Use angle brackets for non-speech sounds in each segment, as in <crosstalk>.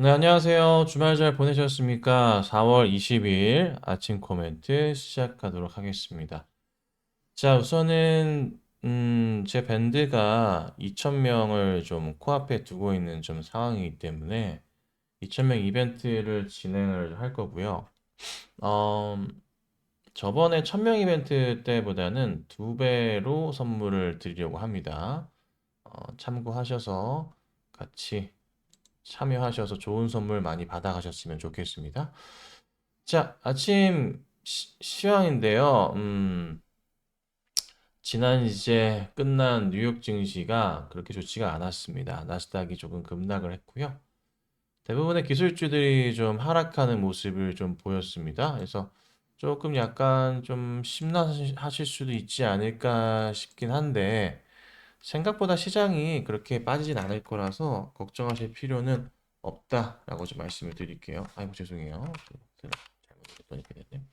네, 안녕하세요. 주말 잘 보내셨습니까? 4월 20일 아침 코멘트 시작하도록 하겠습니다. 자, 우선은 음, 제 밴드가 2,000명을 좀 코앞에 두고 있는 좀 상황이기 때문에 2,000명 이벤트를 진행을 할 거고요. 어, 저번에 1,000명 이벤트 때보다는 두 배로 선물을 드리려고 합니다. 어, 참고하셔서 같이 참여하셔서 좋은 선물 많이 받아가셨으면 좋겠습니다. 자, 아침 시, 시황인데요. 음, 지난 이제 끝난 뉴욕 증시가 그렇게 좋지가 않았습니다. 나스닥이 조금 급락을 했고요. 대부분의 기술주들이 좀 하락하는 모습을 좀 보였습니다. 그래서 조금 약간 좀 심란하실 수도 있지 않을까 싶긴 한데, 생각보다 시장이 그렇게 빠지진 않을 거라서 걱정하실 필요는 없다라고 좀 말씀을 드릴게요. 아이고 죄송해요. 잘못 했더니 이렇게 됐네.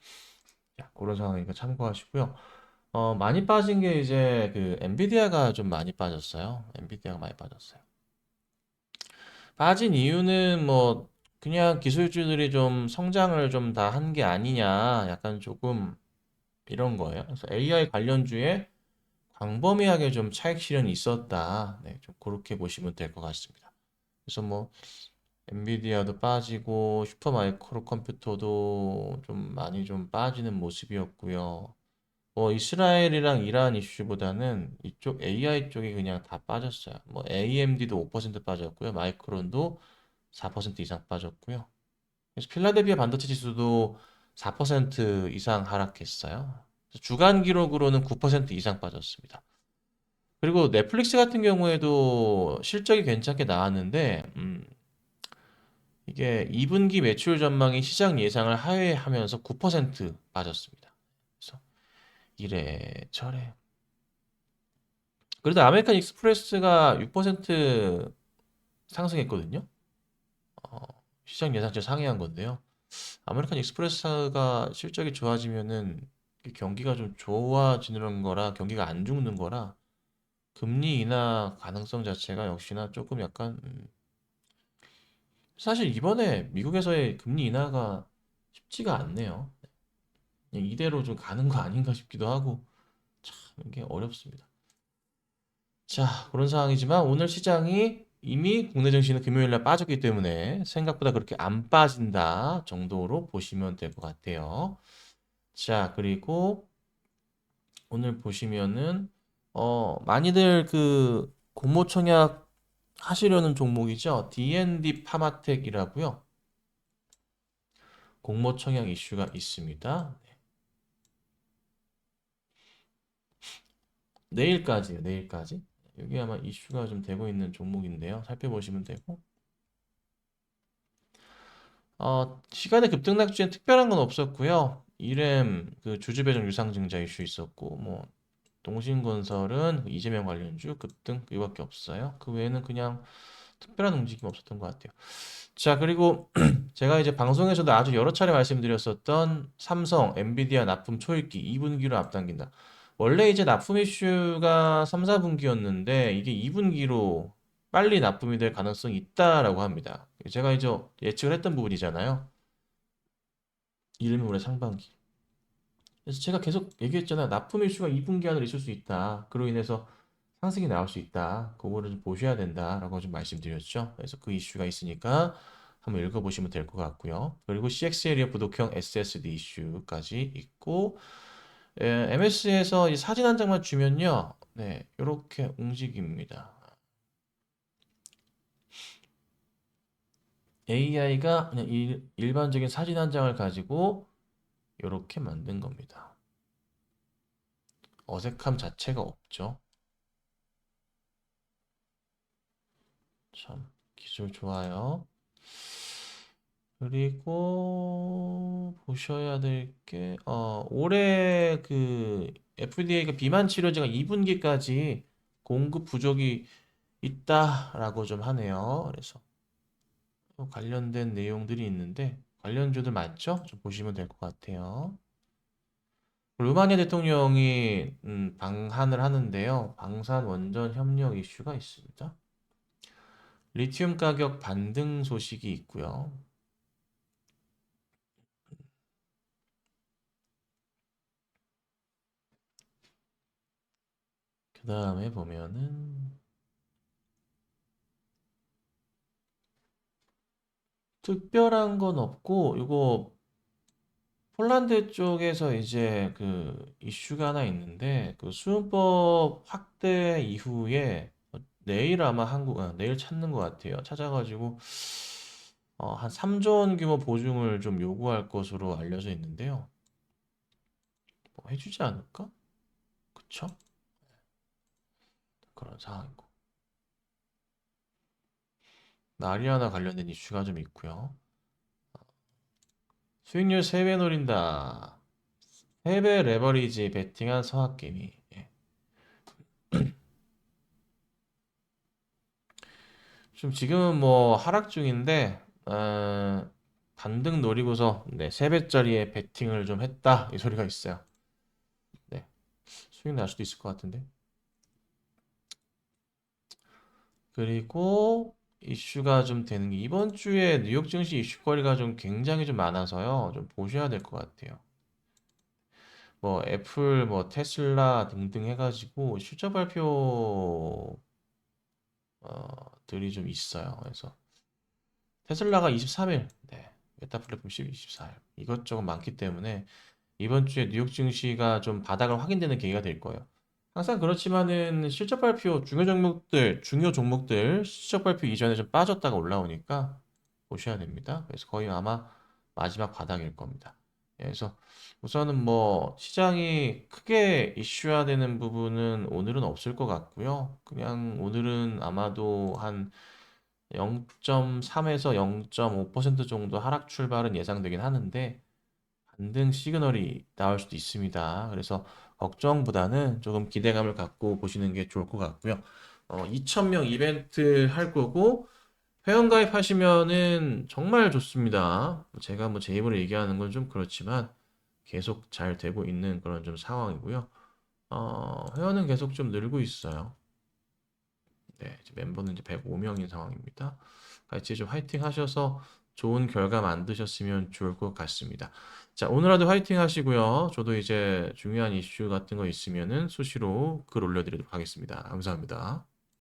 자, 그런 상황이니까 참고하시고요. 어, 많이 빠진 게 이제 그 엔비디아가 좀 많이 빠졌어요. 엔비디아가 많이 빠졌어요. 빠진 이유는 뭐 그냥 기술주들이 좀 성장을 좀 다 한 게 아니냐, 약간 조금 이런 거예요. 그래서 AI 관련주에 광범위하게 좀 차익 실현이 있었다. 네, 좀 그렇게 보시면 될 것 같습니다. 그래서 뭐 엔비디아도 빠지고 슈퍼마이크로 컴퓨터도 좀 많이 좀 빠지는 모습이었고요. 뭐 이스라엘이랑 이란 이슈보다는 이쪽 AI 쪽이 그냥 다 빠졌어요. 뭐 AMD도 5% 빠졌고요. 마이크론도 4% 이상 빠졌고요. 그래서 필라델피아 반도체 지수도 4% 이상 하락했어요. 주간 기록으로는 9% 이상 빠졌습니다. 그리고 넷플릭스 같은 경우에도 실적이 괜찮게 나왔는데, 음, 이게 2분기 매출 전망이 시장 예상을 하회하면서 9% 빠졌습니다. 그래서 이래 저래. 그래도 아메리칸 익스프레스가 6% 상승했거든요. 어, 시장 예상치 상회한 건데요. 아메리칸 익스프레스가 실적이 좋아지면은 경기가 좀 좋아지는 거라 경기가 안 죽는 거라 금리 인하 가능성 자체가 역시나 조금 약간 음, 사실 이번에 미국에서의 금리 인하가 쉽지가 않네요. 그냥 이대로 좀 가는 거 아닌가 싶기도 하고 참 이게 어렵습니다. 자, 그런 상황이지만 오늘 시장이 이미 국내 증시는 금요일 날 빠졌기 때문에 생각보다 그렇게 안 빠진다 정도로 보시면 될 것 같아요. 자, 그리고 오늘 보시면은 어, 많이들 그 공모 청약 하시려는 종목이죠. D&D 파마텍이라고요. 공모 청약 이슈가 있습니다. 네. 내일까지요, 내일까지. 여기 아마 이슈가 좀 되고 있는 종목인데요. 살펴보시면 되고. 어, 시간의 급등락주엔 특별한 건 없었고요. 이렘 그 주주배정 유상증자 이슈 있었고 뭐 동신건설은 그 이재명 관련주 급등 이밖에 없어요. 그 외에는 그냥 특별한 움직임 없었던 것 같아요. 자 그리고 <clears throat> 제가 이제 방송에서도 아주 여러 차례 말씀드렸었던 삼성, 엔비디아 납품 초읽기 2분기로 앞당긴다. 원래 이제 납품 이슈가 3, 4분기였는데 이게 2분기로 빨리 납품이 될 가능성이 있다라고 합니다. 제가 이제 예측을 했던 부분이잖아요. 이름이 올해 상반기. 그래서 제가 계속 얘기했잖아요. 납품 이슈가 2분기 안으로 있을 수 있다. 그로 인해서 상승이 나올 수 있다. 그거를 좀 보셔야 된다라고 좀 말씀드렸죠. 그래서 그 이슈가 있으니까 한번 읽어보시면 될 것 같고요. 그리고 CX 에리어 부독형 SSD 이슈까지 있고 MS에서 사진 한 장만 주면요. 네, 이렇게 움직입니다. AI가 그냥 일, 일반적인 사진 한 장을 가지고 이렇게 만든 겁니다. 어색함 자체가 없죠. 참 기술 좋아요. 그리고 보셔야 될 게, 어, 올해 그 FDA가 비만 치료제가 2분기까지 공급 부족이 있다라고 좀 하네요. 그래서 관련된 내용들이 있는데 관련주들 많죠? 좀 보시면 될 것 같아요. 루마니아 대통령이 음, 방한을 하는데요. 방산 원전 협력 이슈가 있습니다. 리튬 가격 반등 소식이 있고요. 그 다음에 보면은 특별한 건 없고 이거 폴란드 쪽에서 이제 그 이슈가 하나 있는데 그 수은법 확대 이후에 내일 아마 한국 아, 내일 찾는 것 같아요. 찾아가지고 어, 한 3조 원 규모 보증을 좀 요구할 것으로 알려져 있는데요. 뭐 해주지 않을까? 그쵸? 그런 상황이고. 나리아나 관련된 이슈가 좀 있고요. 수익률 3배 노린다. 3배 레버리지 베팅한 서학개미. 예. <clears throat> 좀 지금은 뭐 하락 중인데 어, 반등 노리고서 네, 3배짜리의 베팅을 좀 했다. 이 소리가 있어요. 네. 수익 날 수도 있을 것 같은데. 그리고 이슈가 좀 되는 게 이번 주에 뉴욕 증시 이슈거리가 좀 굉장히 좀 많아서요. 좀 보셔야 될 것 같아요. 뭐 애플, 뭐 테슬라 등등 해가지고 실적 발표 어, 들이 좀 있어요. 그래서 테슬라가 23일, 네, 메타 플랫폼 12, 24일 이것저것 많기 때문에 이번 주에 뉴욕 증시가 좀 바닥을 확인되는 계기가 될 거예요. 항상 그렇지만은 실적 발표 중요 종목들, 중요 종목들 실적 발표 이전에 좀 빠졌다가 올라오니까 보셔야 됩니다. 그래서 거의 아마 마지막 바닥일 겁니다. 예, 그래서 우선은 뭐 시장이 크게 이슈화되는 부분은 오늘은 없을 것 같고요. 그냥 오늘은 아마도 한 0.3에서 0.5% 정도 하락 출발은 예상되긴 하는데 반등 시그널이 나올 수도 있습니다. 그래서 걱정보다는 조금 기대감을 갖고 보시는 게 좋을 것 같고요. 어, 2,000명 이벤트 할 거고 회원 가입하시면은 정말 좋습니다. 제가 뭐 제 입으로 얘기하는 건 좀 그렇지만 계속 잘 되고 있는 그런 좀 상황이고요. 어, 회원은 계속 좀 늘고 있어요. 네, 멤버는 이제 105명인 상황입니다. 같이 좀 화이팅 하셔서 좋은 결과 만드셨으면 좋을 것 같습니다. 자, 오늘 하루 화이팅 하시고요. 저도 이제 중요한 이슈 같은 거 있으면은 수시로 글 올려드리도록 하겠습니다. 감사합니다.